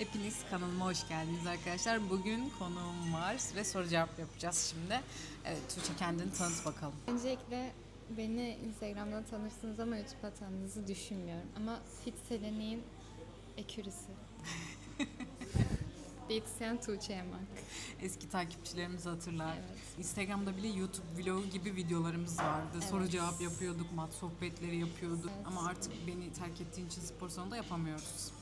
Hepiniz kanalıma hoş geldiniz arkadaşlar. Bugün konuğum var ve soru cevap yapacağız şimdi. Evet Tuğçe kendini tanıt bakalım. Öncelikle beni Instagram'dan tanırsınız ama YouTube'da tanıdığınızı düşünmüyorum. Ama Fit Selenik'in ekürisi. Diyetisyen Tuğçe Yamak. Eski takipçilerimiz hatırlar. Evet. Instagram'da bile YouTube vlogu gibi videolarımız vardı. Soru Evet. cevap yapıyorduk, mat sohbetleri yapıyorduk. Evet. Ama artık beni terk ettiğin için spor salonunda yapamıyoruz.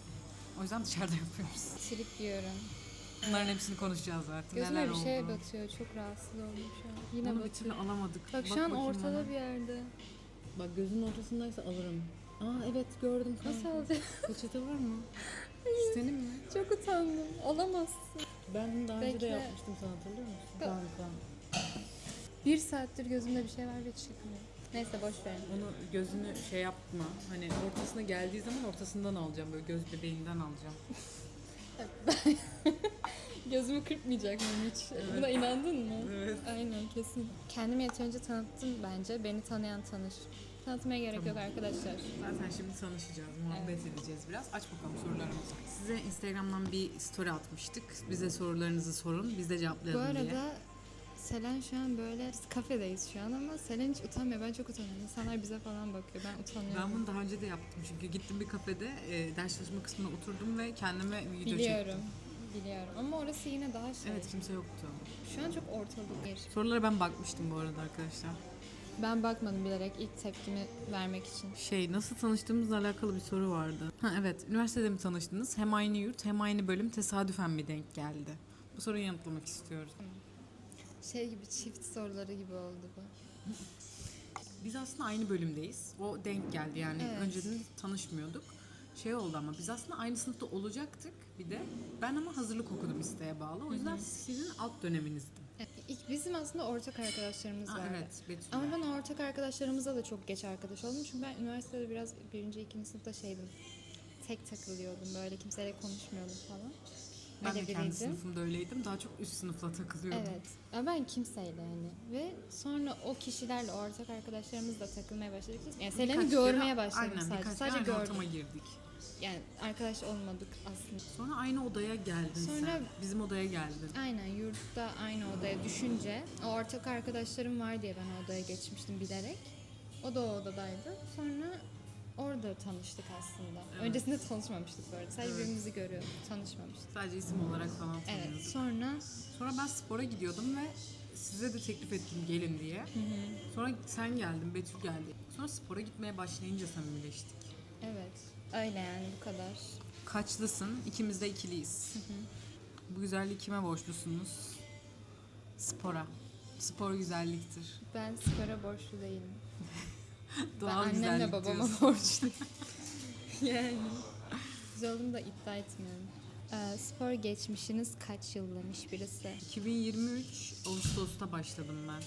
O yüzden dışarıda yapıyoruz. Trip yiyorum. Bunların hepsini konuşacağız zaten. Gözüme Neler bir şey oldu. batıyor. Çok rahatsız oldum şu an. Yine Onu bir türlü batıyor. alamadık. Bak şu an bakayım ortada bana. bir yerde. Bak gözünün ortasındaysa alırım. Aa evet gördüm. Nasıl kanka. alacağım? Peçete var mı? Senin mi? Çok utandım. Olamazsın. Ben bunu daha önce de Bekle. yapmıştım sana hatırlıyor musun? Kanka. Bir saattir gözümde bir şey var ve çıkmıyor. Neyse boş verin. Onu gözünü şey yapma. Hani ortasına geldiği zaman ortasından alacağım. Böyle göz bebeğinden alacağım. Gözümü kırpmayacak mıyım hiç? Buna inandın mı? Evet. Aynen kesin. Kendimi yeterince tanıttım bence. Beni tanıyan tanır. Tanıtmaya gerek yok arkadaşlar. Zaten şimdi tanışacağız, muhabbet edeceğiz biraz. Aç bakalım sorularımızı. Size Instagram'dan bir story atmıştık. Bize sorularınızı sorun, biz de Bu cevaplayalım diye. arada Selen şu an böyle biz kafedeyiz şu an ama Selen hiç utanmıyor. Ben çok utanıyorum. İnsanlar bize falan bakıyor. Ben utanıyorum. Ben bunu daha önce de yaptım çünkü gittim bir kafede e, ders çalışma kısmına oturdum ve kendime video çektim. Biliyorum. Biliyorum. Ama orası yine daha şey. Evet kimse yoktu. Şu an çok ortalık bir. Sorulara ben bakmıştım bu arada arkadaşlar. Ben bakmadım bilerek ilk tepkimi vermek için. Şey nasıl tanıştığımızla alakalı bir soru vardı. Ha evet üniversitede mi tanıştınız? Hem aynı yurt hem aynı bölüm tesadüfen mi denk geldi? Bu soruyu yanıtlamak istiyoruz. Şey gibi çift soruları gibi oldu bu. Biz aslında aynı bölümdeyiz. O denk geldi yani. Evet. Önceden tanışmıyorduk. Şey oldu ama biz aslında aynı sınıfta olacaktık bir de. Ben ama hazırlık okudum isteğe bağlı. O yüzden sizin alt döneminizdim. Evet, ilk bizim aslında ortak arkadaşlarımız vardı. evet Betül. Ama ben ortak arkadaşlarımızla da çok geç arkadaş oldum. Çünkü ben üniversitede biraz birinci, ikinci sınıfta şeydim. Tek takılıyordum. Böyle kimseyle konuşmuyordum falan. Ben de kendi sınıfımda öyleydim. Daha çok üst sınıfla takılıyordum. Evet. Ama ben kimseyle yani. Ve sonra o kişilerle, ortak arkadaşlarımızla takılmaya başladık. Yani Selen'i görmeye başladım aynen, sadece. birkaç Sadece gördüm. girdik. Yani arkadaş olmadık aslında. Sonra aynı odaya geldin Sonra- sen. Bizim odaya geldin. Aynen yurtta aynı odaya düşünce o ortak arkadaşlarım var diye ben odaya geçmiştim bilerek. O da o odadaydı. Sonra orada tanıştık aslında. Evet. Öncesinde tanışmamıştık böyle. Sadece Evet. birbirimizi görüyorduk. Tanışmamıştık. Sadece isim olarak falan Evet. tanıyorduk. Sonra Sonra ben spora gidiyordum ve size de teklif ettim gelin diye. Sonra sen geldin, Betül geldi. Sonra spora gitmeye başlayınca samimileştik. evet. Öyle yani bu kadar. Kaçlısın? İkimiz de ikiliyiz. Bu güzelliği kime borçlusunuz? Spora. Spor güzelliktir. Ben spora borçlu değilim. Doğal ben annemle babama borçluyum. yani. Güzel olduğumu da iddia etmiyorum. Ee, spor geçmişiniz kaç yıl demiş birisi. 2023 Ağustos'ta başladım ben.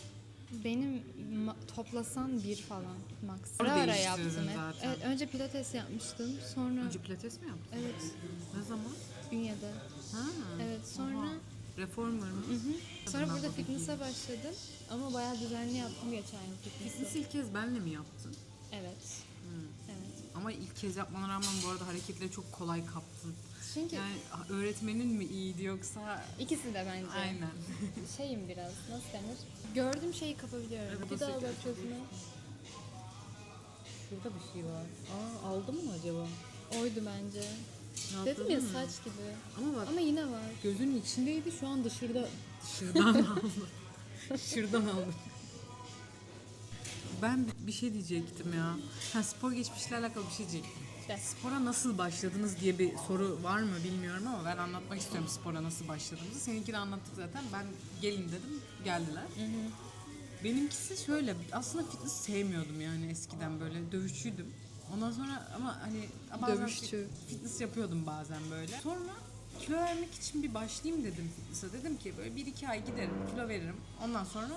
Benim toplasan bir falan max. Ara ara yaptım zaten. Evet, önce pilates yapmıştım. Sonra Önce pilates mi yaptın? evet Ne zaman? Ünye'de. Ha. Evet sonra Oha. Reformer mı? Hı hı. sonra burada fitness'a başladım. Ama bayağı düzenli yaptım geçen yıl Fitness fitness'ı. ilk kez benle mi yaptın? Evet. Evet. Ama ilk kez yapmana rağmen bu arada hareketleri çok kolay kaptın. Çünkü Yani öğretmenin mi iyiydi yoksa... ikisi de bence. Aynen. Şeyim biraz nasıl denir? Gördüğüm şeyi kapabiliyorum. Evet, bir daha şekilde bak gözüme. Şurada bir şey var. Aa aldım mı acaba? Oydu bence. Dedim ya mı? saç gibi. Ama bak Ama yine var. gözünün içindeydi şu an dışarıda. Şırdan aldım. Şırdan aldım. Ben bir şey diyecektim ya. Ha, spor geçmişle alakalı bir şey diyecektim. De. Spora nasıl başladınız diye bir soru var mı bilmiyorum ama ben anlatmak istiyorum spora nasıl başladığımızı. Seninkini anlattık zaten. Ben gelin dedim, geldiler. Benimkisi şöyle, aslında fitness sevmiyordum yani eskiden böyle dövüşçüydüm. Ondan sonra ama hani bazen Dövüşçü. fitness yapıyordum bazen böyle. Sonra kilo vermek için bir başlayayım dedim fitness'a. Dedim ki böyle bir iki ay giderim, kilo veririm. Ondan sonra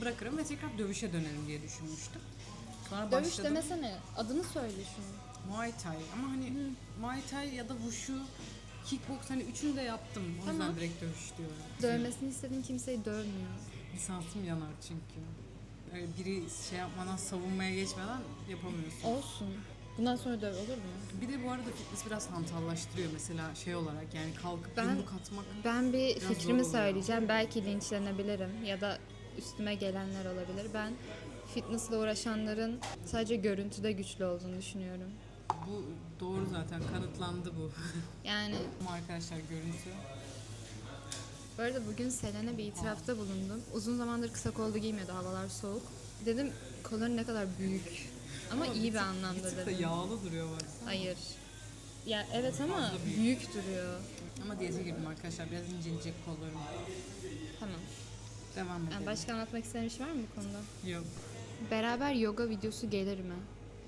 bırakırım ve tekrar dövüşe dönerim diye düşünmüştüm. Sonra Dövüş başladım. demesene. Adını söyle şunu. Muay Thai ama hani Muay Thai ya da Wushu, kickbox hani üçünü de yaptım. O Tamam. yüzden direkt dövüş diyorum. Dövmesini istediğin kimseyi dövmüyor. Lisansım yanar çünkü. Biri şey yapmadan, savunmaya geçmeden yapamıyorsun. Olsun. Bundan sonra döv olur mu? Bir de bu arada fitness biraz hantallaştırıyor mesela şey olarak yani kalkıp Ben- yumruk atmak. Ben bir fikrimi söyleyeceğim. Belki linçlenebilirim ya da üstüme gelenler olabilir. Ben fitnessle uğraşanların sadece görüntüde güçlü olduğunu düşünüyorum. Bu doğru zaten kanıtlandı bu. Yani arkadaşlar görüntü. Bu arada bugün Selen'e bir itirafta bulundum. Uzun zamandır kısa kollu giymiyordu havalar soğuk. Dedim kolları ne kadar büyük. Ama, iyi bir, tık- anlamda bir tık da dedim. yağlı duruyor baksana. Hayır. Ya evet ama büyük. büyük duruyor. Ama diyete girdim arkadaşlar biraz inceleyecek kollarım. Tamam. Devam edelim. Yani başka anlatmak istediğin bir şey var mı bu konuda? Yok. Beraber yoga videosu gelir mi?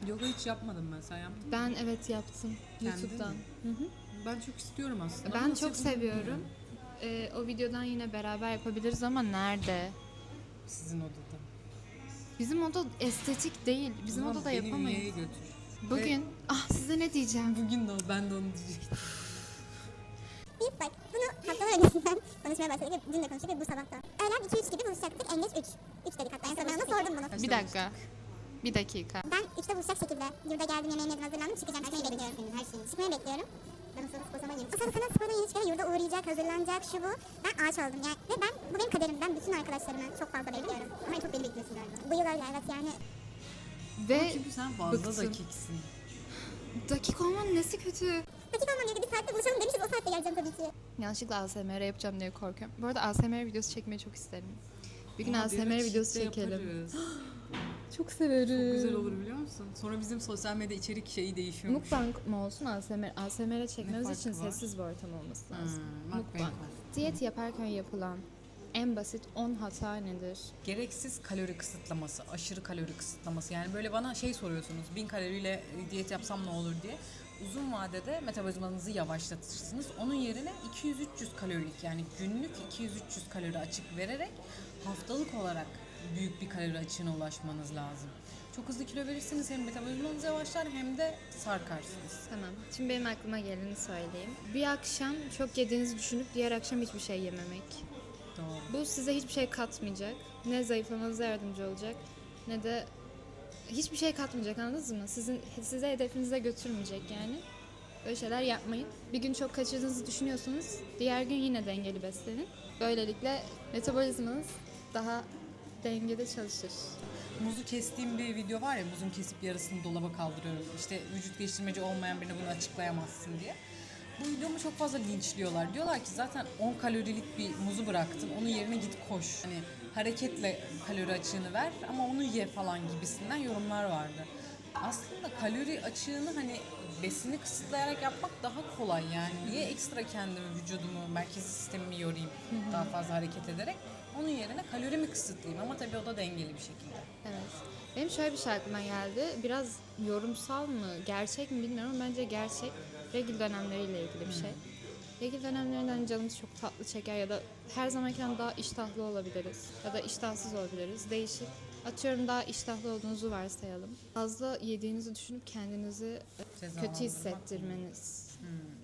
Yoga hiç yapmadım ben sen yaptın. mı? Ben evet yaptım. Kendin YouTube'dan. mi? Hı hı. Ben çok istiyorum aslında. Ben ama çok nasıl yapılır Ee, o videodan yine beraber yapabiliriz ama nerede? Sizin odada. Bizim oda estetik değil. Bizim odada beni yapamayız. Ünye'ye götür. Bugün ah size ne diyeceğim? Bugün de o, ben de onu diyecektim. Biz bak bunu haftalar öncesinden konuşmaya başladık ve dün de konuştuk ve bu sabah da. Öğlen 2-3 gibi buluşacaktık. En geç 3. 3 dedik hatta. En son ben ona sordum bunu. Bir dakika. Bir dakika. Ben 3'te buluşacak şekilde yurda geldim yemeğimi yedim hazırlandım çıkacağım. Çıkmayı bekliyorum. Her şeyi. Çıkmayı bekliyorum. Ben sonra spor yeni. Çıkan yurda uğrayacak, hazırlanacak, şu bu. Ben ağaç oldum yani. Ve ben, bu benim kaderim. Ben bütün arkadaşlarımı çok fazla bekliyorum. Ama çok beni bekliyorsun galiba. Bu yıl öyle evet yani. Ve Çünkü sen fazla bıktım. dakiksin. dakik olmanın nesi kötü? Dakika olmam gerekiyor. Bir saatte buluşalım demişiz. O saatte geleceğim tabii ki. Yanlışlıkla ASMR yapacağım diye korkuyorum. Bu arada ASMR videosu çekmeyi çok isterim. Bir gün Ama ASMR videosu çekelim. Çok severim. Çok güzel olur biliyor musun? Sonra bizim sosyal medya içerik şeyi değişiyormuş. Mukbang mı olsun ASMR? ASMR çekmemiz için var? sessiz bir ortam olması lazım. Hmm, mukbang. Diyet yaparken yapılan en basit 10 hata nedir? Gereksiz kalori kısıtlaması, aşırı kalori kısıtlaması. Yani böyle bana şey soruyorsunuz, 1000 kaloriyle diyet yapsam ne olur diye. Uzun vadede metabolizmanızı yavaşlatırsınız. Onun yerine 200-300 kalorilik yani günlük 200-300 kalori açık vererek haftalık olarak büyük bir kalori açığına ulaşmanız lazım. Çok hızlı kilo verirsiniz hem metabolizmanız yavaşlar hem de sarkarsınız. Tamam. Şimdi benim aklıma geleni söyleyeyim. Bir akşam çok yediğinizi düşünüp diğer akşam hiçbir şey yememek. Doğru. Bu size hiçbir şey katmayacak. Ne zayıflamanıza yardımcı olacak ne de hiçbir şey katmayacak anladınız mı? Sizin size hedefinize götürmeyecek yani. Böyle şeyler yapmayın. Bir gün çok kaçırdığınızı düşünüyorsunuz. Diğer gün yine dengeli beslenin. Böylelikle metabolizmanız daha dengede çalışır. Muzu kestiğim bir video var ya muzun kesip yarısını dolaba kaldırıyorum. İşte vücut geliştirmeci olmayan birine bunu açıklayamazsın diye. Bu videomu çok fazla linçliyorlar. Diyorlar ki zaten 10 kalorilik bir muzu bıraktın. Onun yerine git koş. Hani hareketle kalori açığını ver ama onu ye falan gibisinden yorumlar vardı. Aslında kalori açığını hani besini kısıtlayarak yapmak daha kolay yani. Niye ekstra kendimi, vücudumu, merkezi sistemimi yorayım daha fazla hareket ederek? Onun yerine kalorimi kısıtlayayım ama tabii o da dengeli bir şekilde. Evet. Benim şöyle bir şey aklıma geldi. Biraz yorumsal mı, gerçek mi bilmiyorum ama bence gerçek. Regil dönemleriyle ilgili bir şey. Regil dönemlerinden canımız çok tatlı çeker ya da her zamankinden daha iştahlı olabiliriz. Ya da iştahsız olabiliriz. Değişir. Atıyorum daha iştahlı olduğunuzu varsayalım. Fazla yediğinizi düşünüp kendinizi kötü hissettirmeniz.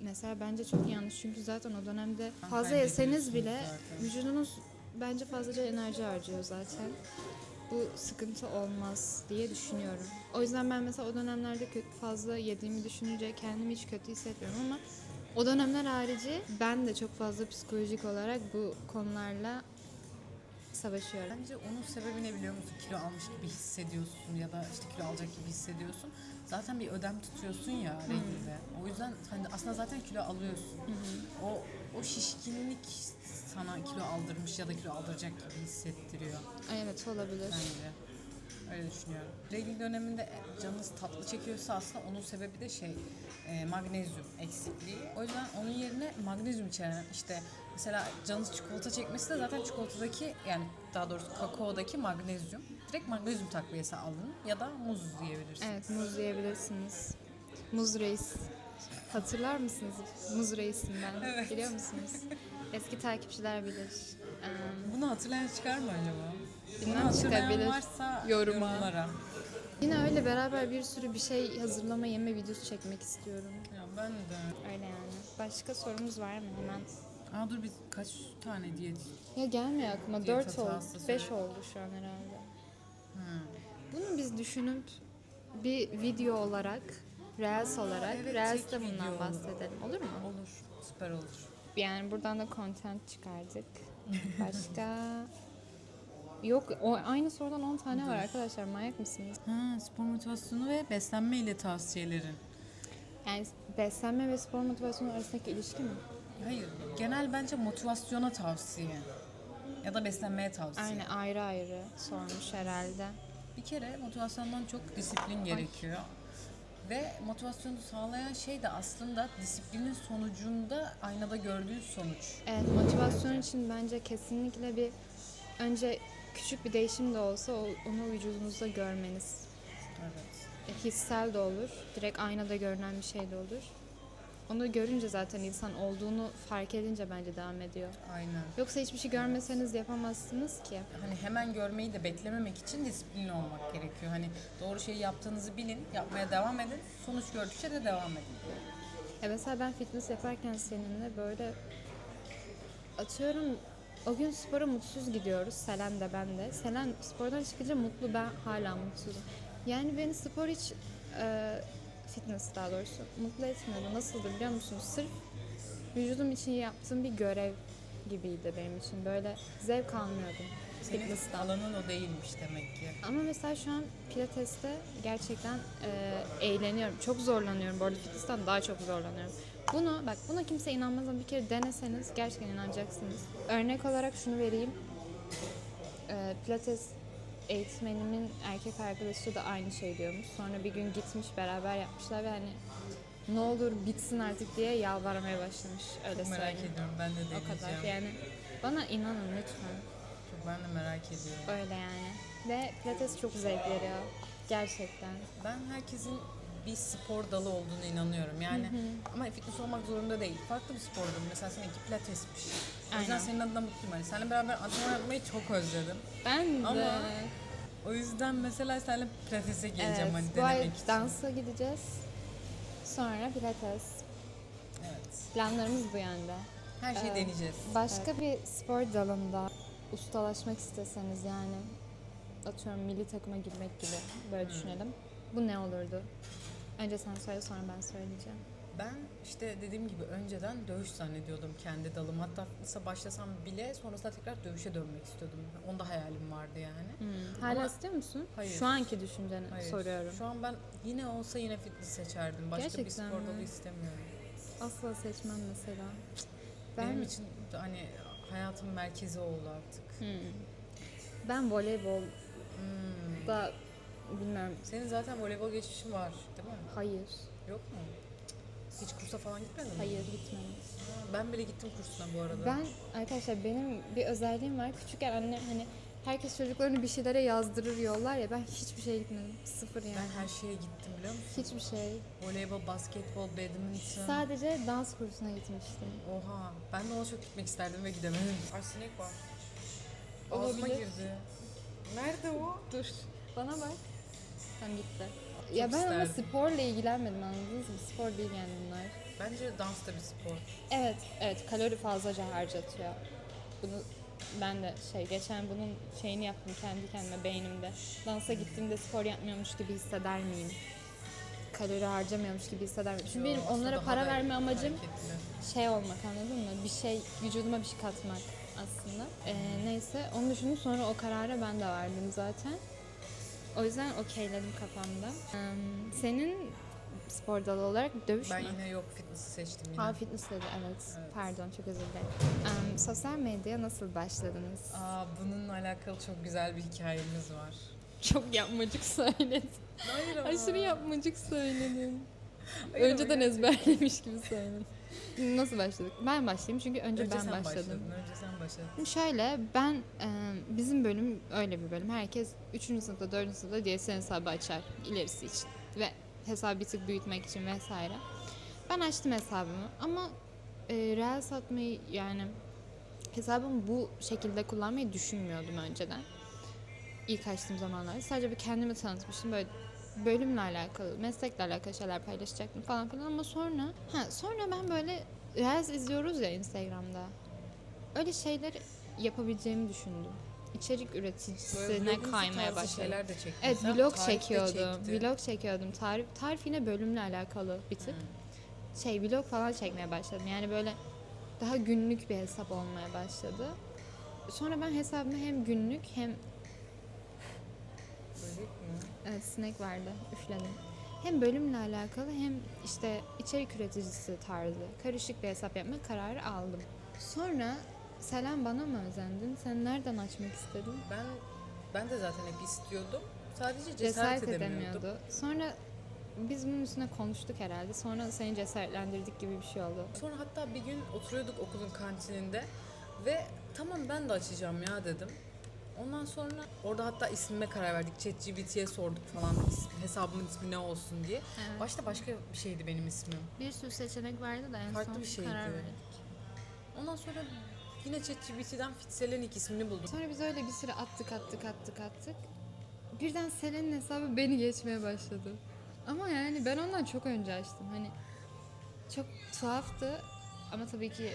Mesela bence çok yanlış çünkü zaten o dönemde fazla yeseniz bile zaten. vücudunuz bence fazlaca enerji harcıyor zaten. Bu sıkıntı olmaz diye düşünüyorum. O yüzden ben mesela o dönemlerde kötü fazla yediğimi düşününce kendimi hiç kötü hissetmiyorum ama o dönemler harici ben de çok fazla psikolojik olarak bu konularla savaşıyorum. Bence onun sebebi ne biliyor musun? Kilo almış gibi hissediyorsun ya da işte kilo alacak gibi hissediyorsun. Zaten bir ödem tutuyorsun ya regilde. O yüzden hani aslında zaten kilo alıyorsun. O o şişkinlik sana kilo aldırmış ya da kilo aldıracak gibi hissettiriyor evet olabilir. bence. Öyle düşünüyorum. Regl döneminde canınız tatlı çekiyorsa aslında onun sebebi de şey e, magnezyum eksikliği. O yüzden onun yerine magnezyum içeren işte mesela canınız çikolata çekmesi de zaten çikolatadaki yani daha doğrusu kakaodaki magnezyum. Direkt magnezyum takviyesi alın ya da muz yiyebilirsiniz. Evet muz yiyebilirsiniz. Muz reis. Hatırlar mısınız? Muz reisim ben. Biliyor musunuz? Eski takipçiler bilir. Ee, Bunu hatırlayan çıkar mı acaba? Bilmem, Bunu hatırlayan çıkabilir. varsa Yoruma. yorumlara. yine öyle beraber bir sürü bir şey hazırlama yeme videosu çekmek istiyorum. Ya ben de. Öyle yani. Başka sorumuz var mı hemen? Aa dur biz kaç tane diyet? Ya gelmiyor aklıma. Diyet 4 oldu. hatası 5 söyle. oldu şu an herhalde. Hmm. Bunu biz düşünüp bir video olarak Reels olarak. evet, Reels'te tek bundan video. bahsedelim. Olur mu? Olur. Süper olur. Yani buradan da content çıkardık. Başka... Yok o aynı sorudan 10 tane var arkadaşlar. Manyak mısınız? Ha, spor motivasyonu ve beslenme ile tavsiyelerin. Yani beslenme ve spor motivasyonu arasındaki ilişki mi? Hayır, genel bence motivasyona tavsiye. Ya da beslenmeye tavsiye. Aynen ayrı ayrı sormuş herhalde. Bir kere motivasyondan çok disiplin gerekiyor. Ve motivasyonu sağlayan şey de aslında disiplinin sonucunda aynada gördüğün sonuç. Evet motivasyon için bence kesinlikle bir önce küçük bir değişim de olsa onu vücudunuzda görmeniz. Evet. E, Hissel de olur, direkt aynada görünen bir şey de olur. Onu görünce zaten insan olduğunu fark edince bence devam ediyor. Aynen. Yoksa hiçbir şey görmeseniz yapamazsınız ki. Hani hemen görmeyi de beklememek için disiplinli olmak gerekiyor. Hani doğru şeyi yaptığınızı bilin, yapmaya devam edin. Sonuç gördükçe de devam edin. Ya mesela ben fitness yaparken seninle böyle atıyorum o gün spora mutsuz gidiyoruz. Selen de ben de. Selen spordan çıkınca mutlu ben hala mutsuzum. Yani beni spor hiç e, fitness daha doğrusu mutlu etmiyordu. Nasıldı biliyor musunuz? Sırf vücudum için yaptığım bir görev gibiydi benim için. Böyle zevk almıyordum Senin alanın o değilmiş demek ki. Ama mesela şu an pilateste gerçekten e, eğleniyorum. Çok zorlanıyorum. Bu arada fitness'ten daha çok zorlanıyorum. Bunu bak buna kimse inanmaz ama bir kere deneseniz gerçekten inanacaksınız. Örnek olarak şunu vereyim. E, pilates eğitmenimin erkek arkadaşı da aynı şey diyormuş. Sonra bir gün gitmiş beraber yapmışlar ve hani ne olur bitsin artık diye yalvarmaya başlamış. Öyle Çok merak söyleyeyim. ediyorum. Ben de O deneyeceğim. kadar. Yani bana inanın lütfen. Çok ben de merak ediyorum. Öyle yani. Ve pilates çok zevk veriyor. Gerçekten. Ben herkesin bir spor dalı olduğuna inanıyorum. Yani ama fitness olmak zorunda değil. Farklı bir spor dalı. Mesela seninki pilatesmiş. O yüzden Aynen. senin adına mutluyum. Hani seninle beraber antrenman yapmayı çok özledim. Ben de. Ama O yüzden mesela seninle pilatese geleceğim hani bu ay denemek için. dansa gideceğiz. Sonra pilates. Evet. Planlarımız bu yönde. Her şeyi Evet. deneyeceğiz. Başka bir spor dalında ustalaşmak isteseniz yani atıyorum milli takıma girmek gibi böyle düşünelim. Bu ne olurdu? Önce sen söyle sonra ben söyleyeceğim. Ben işte dediğim gibi önceden dövüş zannediyordum kendi dalım. Hatta fitness'a başlasam bile sonrasında tekrar dövüşe dönmek istiyordum. Onda hayalim vardı yani. Hala Ama- istiyor musun? Hayır. Şu anki düşünceni Hayır. soruyorum. Şu an ben yine olsa yine fitness seçerdim. Başka bir Gerçekten spor mi? dalı istemiyorum. Asla seçmem mesela. Benim için hani hayatın merkezi oldu artık. Hmm. Ben voleybol Hmm. da bilmiyorum. Senin zaten voleybol geçmişin var değil mi? Hayır. Yok mu? Hiç kursa falan gitmedin mi? Hayır gitmedim. Ha, Ben bile gittim kursuna bu arada. Ben arkadaşlar benim bir özelliğim var. Küçükken annem hani herkes çocuklarını bir şeylere yazdırır yollar ya ben hiçbir şeye gitmedim. Sıfır yani. Ben her şeye gittim biliyor musun? Hiçbir şey. Voleybol, basketbol, badminton. Sadece dans kursuna gitmiştim. Oha. Ben de ona çok gitmek isterdim ve gidemedim. Ay sinek var. Ağzıma Olabilir. girdi. Nerede o? Dur. Bana bak. Tam gitti. ya ben ama isterdim. sporla ilgilenmedim anladınız mı? Spor değil yani bunlar. Bence dans da bir spor. Evet, evet kalori fazlaca harcatıyor. Bunu ben de şey geçen bunun şeyini yaptım kendi kendime beynimde. Dansa gittiğimde spor yapmıyormuş gibi hisseder miyim? Kalori harcamıyormuş gibi hisseder miyim? Çünkü benim Yo, aslında onlara para verme amacım hareketli. şey olmak anladın mı? Bir şey vücuduma bir şey katmak aslında. Ee, neyse onu düşündüm sonra o karara ben de verdim zaten. O yüzden okeyledim kafamda. Senin spor dalı olarak dövüş Ben mü? yine yok fitness'i seçtim yine. Aa fitness dedi evet. Evet. Pardon çok özür dilerim. Em, sosyal medyaya nasıl başladınız? Aa, bununla alakalı çok güzel bir hikayemiz var. Çok yapmacık söyledin. Hayır ama. Aşırı yapmacık söyledin. Hayır ama Önceden gerçekten. ezberlemiş gibi söyledin. Nasıl başladık? Ben başlayayım çünkü önce, Önce ben sen başladım. başladın. Önce sen başladın. Şöyle ben e, bizim bölüm öyle bir bölüm. Herkes 3. sınıfta 4. sınıfta DSN hesabı açar ilerisi için ve hesabı bir tık büyütmek için vesaire. Ben açtım hesabımı ama e, reel satmayı yani hesabımı bu şekilde kullanmayı düşünmüyordum önceden. İlk açtığım zamanlarda sadece bir kendimi tanıtmıştım böyle bölümle alakalı, meslekle alakalı şeyler paylaşacaktım falan filan ama sonra ha sonra ben böyle Reels izliyoruz ya Instagram'da. Öyle şeyler yapabileceğimi düşündüm içerik üreticisine kaymaya başladım. de. Evet vlog çekiyordum. Vlog çekiyordum. Tarif tarif yine bölümle alakalı bir tık. Şey vlog falan çekmeye başladım. Yani böyle daha günlük bir hesap olmaya başladı. Sonra ben hesabımı hem günlük hem Mi? evet, sinek vardı üfledim. Hem bölümle alakalı hem işte içerik üreticisi tarzı karışık bir hesap yapma kararı aldım. Sonra Selam bana mı özendin? Sen nereden açmak istedin? Ben ben de zaten hep istiyordum. Sadece cesaret, cesaret edemiyordum. edemiyordu. Sonra biz bunun üstüne konuştuk herhalde. Sonra seni cesaretlendirdik gibi bir şey oldu. Sonra hatta bir gün oturuyorduk okulun kantininde ve tamam ben de açacağım ya dedim. Ondan sonra orada hatta ismime karar verdik. ChatGPT'ye sorduk falan ismi- hesabımın ismi ne olsun diye. Evet. Başta başka bir şeydi benim ismim. Bir sürü seçenek vardı da en Farklı son bir şeydi. karar verdik. Ondan sonra yine ChatGPT'den Fitselenik ismini buldum. Sonra biz öyle bir süre attık attık attık attık. Birden Selen'in hesabı beni geçmeye başladı. Ama yani ben ondan çok önce açtım. Hani çok tuhaftı ama tabii ki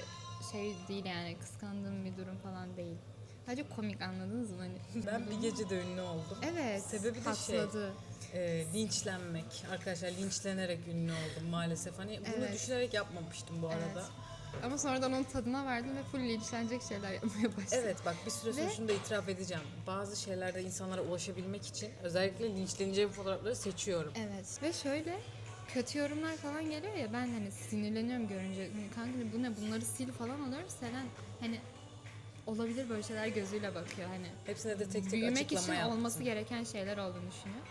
şey değil yani kıskandığım bir durum falan değil. Sadece komik anladınız mı? Hani Ben bir gecede ünlü oldum. Evet. Sebebi de şey, patladı. e, linçlenmek. Arkadaşlar linçlenerek ünlü oldum maalesef. Hani bunu Evet. düşünerek yapmamıştım bu arada. Evet. Ama sonradan onun tadına vardım ve full linçlenecek şeyler yapmaya başladım. Evet bak bir süre sonra Ve- şunu da itiraf edeceğim. Bazı şeylerde insanlara ulaşabilmek için özellikle linçleneceğim fotoğrafları seçiyorum. Evet ve şöyle kötü yorumlar falan geliyor ya ben hani sinirleniyorum görünce. Hani kanka bu ne bunları sil falan oluyorum. Selen hani olabilir böyle şeyler gözüyle bakıyor hani. Hepsine de tek tek Büyümek açıklama için yaptım. olması gereken şeyler olduğunu düşünüyor.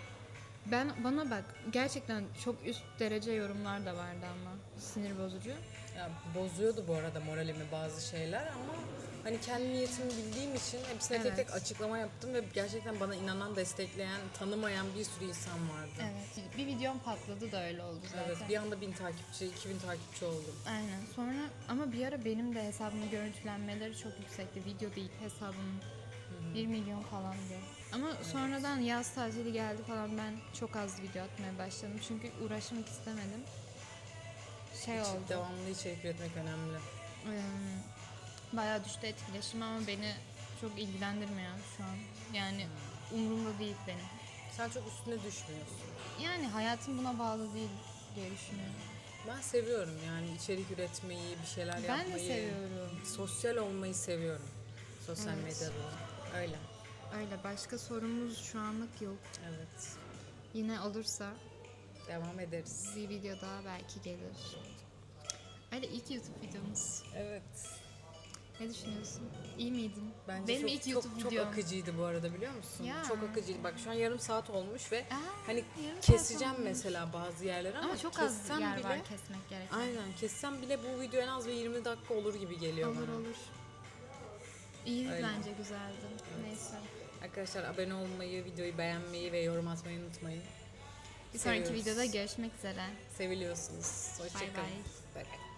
Ben bana bak gerçekten çok üst derece yorumlar da vardı ama sinir bozucu. Ya, bozuyordu bu arada moralimi bazı şeyler ama hani kendi niyetimi bildiğim için hepsine tek Evet. tek açıklama yaptım ve gerçekten bana inanan, destekleyen, tanımayan bir sürü insan vardı. Evet. Bir videom patladı da öyle oldu zaten. Evet, bir anda bin takipçi, 2000 takipçi oldum. Aynen. Sonra ama bir ara benim de hesabımın görüntülenmeleri çok yüksekti. Video değil hesabımın. 1 milyon falandı. Ama sonradan yaz tatili geldi falan ben çok az video atmaya başladım. Çünkü uğraşmak istemedim. Şey İç- oldu. Devamlı içerik üretmek önemli. ım, bayağı düştü etkileşim ama beni çok ilgilendirmiyor şu an. Yani umurumda değil benim. Sen çok üstüne düşmüyorsun. Yani hayatım buna bağlı değil diye düşünüyorum. Ben seviyorum yani içerik üretmeyi, bir şeyler Ben yapmayı. de seviyorum. Sosyal olmayı seviyorum. Sosyal Evet. medyada. Öyle. Öyle başka sorumuz şu anlık yok. Evet. Yine olursa Devam ederiz. bir video daha belki gelir. Öyle ilk YouTube videomuz. Evet. Ne düşünüyorsun? İyi miydin? Bence Benim çok, ilk çok, YouTube çok videom. akıcıydı bu arada biliyor musun? Ya. Çok akıcıydı. Bak şu an yarım saat olmuş ve Aa, hani keseceğim mesela bazı yerleri ama, Ama çok az yer bile, var kesmek gereken. Aynen kessem bile bu video en az bir 20 dakika olur gibi geliyor Olur bana. olur. İyi Öyle. bence güzeldi. Neyse. Arkadaşlar abone olmayı, videoyu beğenmeyi ve yorum atmayı unutmayın. Bir sonraki Seviyoruz. videoda görüşmek üzere. Seviliyorsunuz. Hoşçakalın. Bay. Bay bay.